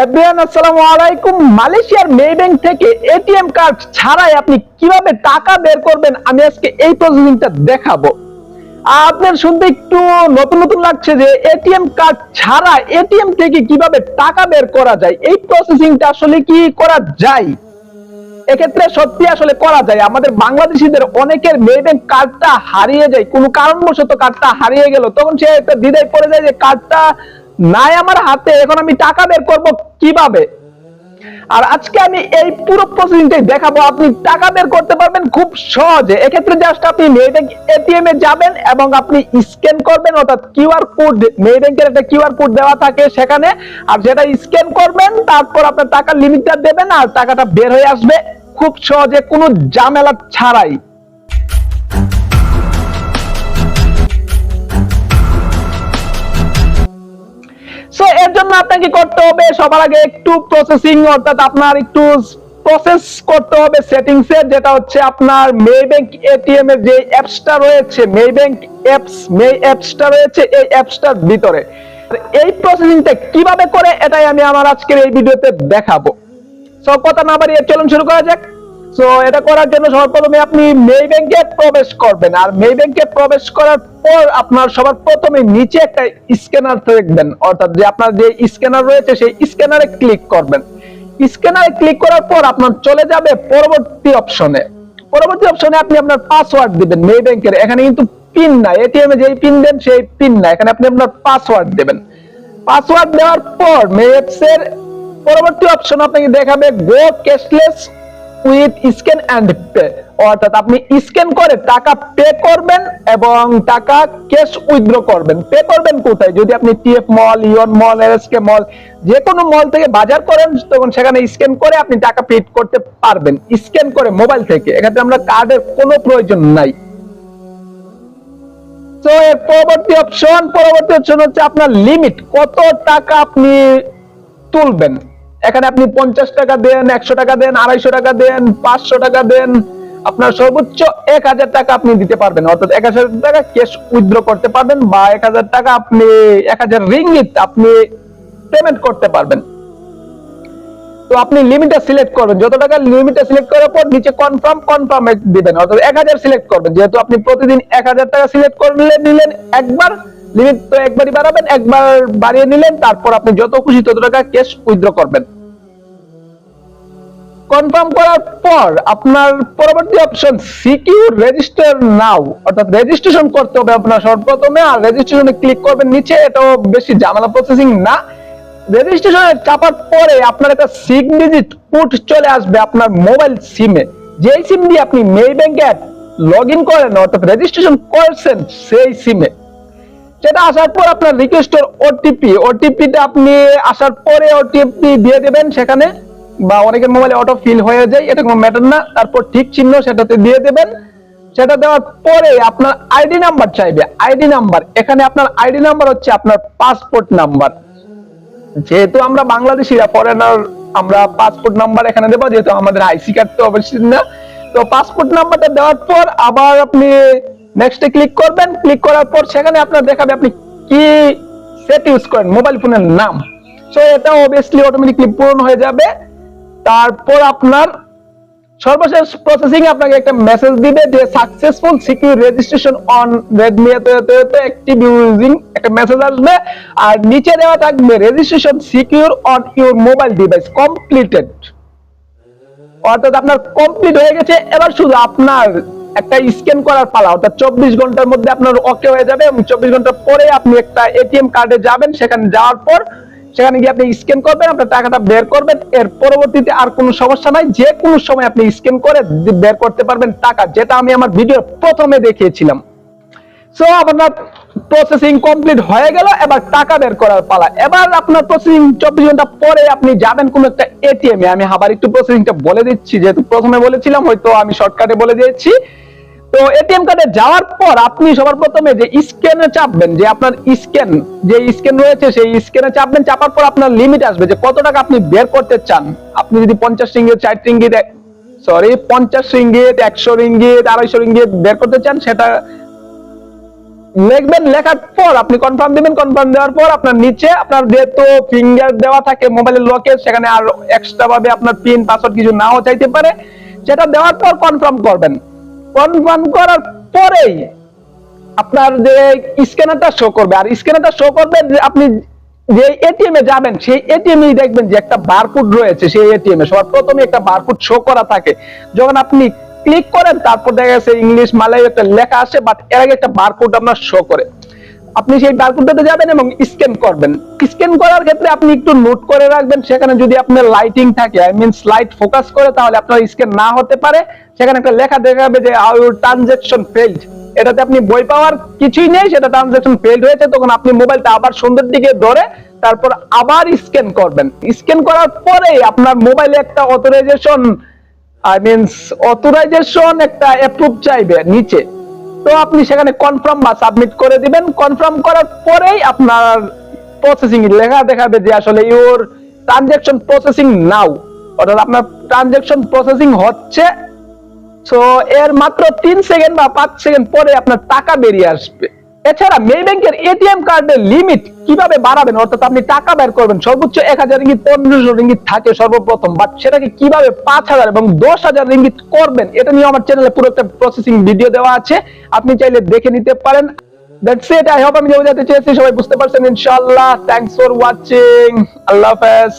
Everyone আসসালামু আলাইকুম। মালয়েশিয়ার থেকে এটিএম কার্ড ছাড়াই আপনি কীভাবে টাকা বের করবেন, আমি আজকে এই প্রসেসিংটা দেখাবো। আপনার শুনতে একটু নতুন নতুন লাগছে যে এটিএম কার্ড ছাড়া এটিএম থেকে কীভাবে টাকা বের করা যায়, এই প্রসেসিংটা আসলে কি করা যায়? এক্ষেত্রে সত্যি আসলে করা যায়। আমাদের বাংলাদেশিদের অনেকের মে ব্যাংক কার্ডটা হারিয়ে যায়। কোনো কারণবশত কার্ডটা হারিয়ে গেল, তখন সে একটা দ্বিধায় পড়ে যায় যে কার্ডটা নাই আমার হাতে, এখন আমি টাকা বের করব কীভাবে? আর আজকে আমি এই পুরো প্রসেসিংটাই দেখাবো। আপনি টাকা বের করতে পারবেন খুব সহজে। এক্ষেত্রে জাস্ট আপনি মে ব্যাংক এটিএম এ যাবেন এবং আপনি স্ক্যান করবেন, অর্থাৎ কিউআর কোড মে ব্যাংকের একটা কিউআর কোড দেওয়া থাকে সেখানে। আর সেটা স্ক্যান করবেন, তারপর আপনার টাকার লিমিটটা দেবেন আর টাকাটা বের হয়ে আসবে। খুব সহজে, কোনো ঝামেলা ছাড়াই। এর জন্য আপনাকে করতে হবে সবার আগে একটু প্রসেসিং অর্থাৎ আপনার একটু প্রসেস করতে হবে সেটিংস যেটা হচ্ছে আপনার মে ব্যাংক এটিএম এর যে অ্যাপসটা রয়েছে মে ব্যাংক অ্যাপস মে অ্যাপসটা রয়েছে, এই অ্যাপসটার ভিতরে। এই প্রসেসিংটা কীভাবে করে, এটাই আমি আমার আজকের এই ভিডিওতে দেখাবো। সব কথা না বাড়িয়ে চলুন শুরু করা যাক। সো এটা করার জন্য সর্বপ্রথমে আপনি মে ব্যাংকে প্রবেশ করবেন। আর মে ব্যাংকে প্রবেশ করার পর আপনার সবার প্রথমে নিচে একটা স্ক্যানার দেখবেন। অর্থাৎ যে আপনার যে স্ক্যানার রয়েছে, সেই স্ক্যানারে ক্লিক করবেন। স্ক্যানারে ক্লিক করার পর আপনার চলে যাবে পরবর্তী অপশনে পরবর্তী অপশনে আপনি আপনার পাসওয়ার্ড দিবেন মে ব্যাংকের এখানে কিন্তু পিন না এটিএম এ যেই পিন দেন, সেই পিন না এখানে আপনি আপনার পাসওয়ার্ড দেবেন। পাসওয়ার্ড দেওয়ার পর মে অ্যাপস এর পরবর্তী অপশন আপনাকে দেখাবে go cashless with scan and pay অর্থাৎ আপনি স্ক্যান করে টাকা পে করবেন এবং টাকা ক্যাশ উইথড্র করবেন। পে করবেন কোথায়? যদি আপনি টিএফ মল ইয়ন মল এসকে মল যে কোনো মল থেকে বাজার করেন, তখন সেখানে স্ক্যান করে আপনি টাকা পেড করতে পারবেন। স্ক্যান করে মোবাইল থেকে। এক্ষেত্রে আমরা কার্ডের কোনো প্রয়োজন নাই। তো এর পরবর্তী অপশন পরবর্তী অপশন হচ্ছে আপনার লিমিট কত টাকা আপনি তুলবেন? এখানে আপনি পঞ্চাশ টাকা দেন, একশো টাকা দেন, আড়াইশো টাকা দেন, পাঁচশো টাকা দেন, আপনার সর্বোচ্চ এক হাজার টাকা আপনি দিতে পারবেন। অর্থাৎ এক হাজার টাকা ক্যাশ উইথড্র করতে পারবেন বা এক হাজার টাকা আপনি, এক হাজার রিঙ্গিত আপনি পেমেন্ট করতে পারবেন। তো আপনি লিমিটটা সিলেক্ট করবেন। যত টাকা লিমিটটা সিলেক্ট করার পর নিচে কনফার্ম কনফার্ম দিবেন। অর্থাৎ এক হাজার সিলেক্ট করবেন। যেহেতু আপনি প্রতিদিন এক হাজার টাকা সিলেক্ট করলে, নিলেন, একবার লিমিট তো একবারই বাড়াবেন, একবার বাড়িয়ে নিলেন, তারপর আপনি যত খুশি তত টাকা ক্যাশ উইথড্র করবেন। কনফার্ম করার পর আপনার পরবর্তী অপশন সিকিউর রেজিস্টার নাও অর্থাৎ রেজিস্ট্রেশন করতে হবে আপনার সর্বপ্রথমে, আর রেজিস্ট্রেশনে ক্লিক করবেন নিচে, এটাও বেশি প্রসেসিং না। রেজিস্ট্রেশনে চাপার পরে আপনার একটা সিক্স ডিজিট কোড চলে আসবে আপনার মোবাইল সিমে যেই সিম দিয়ে আপনি মে ব্যাংকে লগ ইন করেন, অর্থাৎ রেজিস্ট্রেশন করছেন, সেই সিমে সেটা আসার পর আপনার রিকোয়েস্টের ওটিপি ওটিপিটা আপনি আসার পরে ওটিপি দিয়ে দেবেন সেখানে, বা অনেকের মোবাইলে অটো ফিল হয়ে যায়, এটা কোনো ম্যাটার না। তারপর ঠিক চিহ্ন সেটাতে দিয়ে দেবেন। সেটা দেওয়ার পরে আপনার আইডি নাম্বার চাইবে। আইডি নাম্বার এখানে আপনার আইডি নাম্বার হচ্ছে আপনার পাসপোর্ট নাম্বার যেহেতু আমরা বাংলাদেশিরা ফরেনার আমরা পাসপোর্ট নাম্বার এখানে দেবো, যেহেতু আমাদের আইসি কার্ড তো অবশ্যই না। তো পাসপোর্ট নাম্বারটা দেওয়ার পর আবার আপনি নেক্সটে ক্লিক করবেন ক্লিক করার পর সেখানে আপনার দেখাবে আপনি কি সেট ইউজ করেন মোবাইল ফোনের নাম। সো এটা অবভিয়াসলি অটোমেটিকলি পূরণ হয়ে যাবে। তারপর আপনার সর্বশেষ প্রসেসিং আপনাকে একটা মেসেজ দিবে যে successful secure registration on Redmi active using একটা মেসেজ আসবে। আর নিচে দেওয়া থাকবে registration secure on your mobile device completed অর্থাৎ আপনার কমপ্লিট হয়ে গেছে। এবার শুধু আপনার একটা স্ক্যান করার পালা, অর্থাৎ চব্বিশ ঘণ্টার মধ্যে আপনার ওকে হয়ে যাবে এবং চব্বিশ ঘণ্টা পরে আপনি একটা এটিএম কার্ডে যাবেন, সেখানে যাওয়ার পর সেখানে গিয়ে আপনি স্ক্যান করবেন, আপনার টাকাটা বের করবেন, এর পরবর্তীতে আর কোনো সমস্যা নাই, যে কোনো সময় আপনি স্ক্যান করে বের করতে পারবেন টাকা, যেটা আমি আমার ভিডিও প্রথমে দেখিয়েছিলাম। সো আপনার প্রসেসিং কমপ্লিট হয়ে গেল, এবার টাকা বের করার পালা। এবার আপনার প্রসেসিং চব্বিশ ঘণ্টা পরে আপনি যাবেন কোন একটা এটিএম এ। আমি আবার একটু প্রসেসিংটা বলে দিচ্ছি, যেহেতু প্রথমে বলেছিলাম, হয়তো আমি শর্টকাটে বলে দিয়েছি। তো এটিএম কার্ডে যাওয়ার পর আপনি সবার প্রথমে যে স্ক্যানে চাপবেন, যে আপনার স্ক্যান যে স্ক্যান রয়েছে, সেই স্ক্যানে চাপবেন। চাপার পর আপনার লিমিট আসবে, যে কত টাকা আপনি বের করতে চান। আপনি যদি পঞ্চাশ রিঙ্গিত ষাট রিঙ্গিত সরি পঞ্চাশ রিঙ্গিত একশো রিঙ্গিত আড়াইশো রিঙ্গিত বের করতে চান, সেটা লিখবেন, লেখার পর আপনি কনফার্ম দিবেন কনফার্ম দেওয়ার পর আপনার নিচে আপনার যেহেতু ফিঙ্গার দেওয়া থাকে মোবাইলের লকে সেখানে আর এক্সট্রা ভাবে আপনার পিন পাসওয়ার্ড কিছু নাও চাইতে পারে। সেটা দেওয়ার পর কনফার্ম করবেন। কনফার্ম করার পরেই আপনার যে স্ক্যানারটা শো করবে, আর স্ক্যানারটা শো করবে আপনি যে এটিএম এ যাবেন, সেই এটিএম এ দেখবেন যে একটা বারকোড রয়েছে, সেই এটিএম এ। সবার প্রথমে একটা বারকোড শো করা থাকে। যখন আপনি ক্লিক করেন, তারপর দেখা গেছে ইংলিশ মালয় একটা লেখা আসে বাট এর আগে একটা বারকোড আপনার শো করে। আপনি সেই বারকোডটাতে যাবেন এবং স্ক্যান করবেন। স্ক্যান করার ক্ষেত্রে আপনি একটু নোট করে রাখবেন, সেখানে যদি আপনার লাইটিং থাকে আই মিন লাইট ফোকাস করে, তাহলে আপনার স্ক্যান না হতে পারে। সেখানে একটা লেখা দেখাবে যে আউর ট্রানজেকশন ফেইল্ড এটাতে আপনি বই পাওয়ার কিছুই নেই, সেটা ট্রানজেকশন ফেইল্ড হয়েছে, তখন আপনি মোবাইলটা আবার সুন্দর দিকে ধরে, তারপর আবার স্ক্যান করবেন। স্ক্যান করার পরে আপনার মোবাইলে একটা অথরাইজেশন আই মিনস অথরাইজেশন একটা অ্যাপ্রুভ চাইবে নিচে। তো আপনি সেখানে কনফার্ম বা সাবমিট করে দিবেন। কনফার্ম করার পরেই আপনার প্রসেসিং লেখা দেখাবে যে আসলে ইওর ট্রানজেকশন প্রসেসিং নাও অর্থাৎ আপনার ট্রানজেকশন প্রসেসিং হচ্ছে সো এর মাত্র তিন সেকেন্ড বা পাঁচ সেকেন্ড পরে আপনার টাকা বেরিয়ে আসবে। এছাড়া মে ব্যাংকের এটিএম কার্ডের লিমিট কীভাবে বাড়াবেন? অর্থাৎ আপনি টাকা বের করবেন, সর্বোচ্চ এক হাজার রিঙ্গিত, পনেরোশো রিঙ্গিত থাকে সর্বপ্রথম বাট সেটাকে কীভাবে পাঁচ হাজার এবং দশ হাজার রিঙ্গিত করবেন, এটা নিয়ে আমার চ্যানেলে পুরো একটা প্রসেসিং ভিডিও দেওয়া আছে। আপনি চাইলে দেখে নিতে পারেন। দ্যাটস ইট আই হোপ আমি বোঝাতে চেয়েছি। সবাই বুঝতে পারছেন, ইনশাআল্লাহ। থ্যাংকস ফর ওয়াচিং আল্লাহ হাফেজ।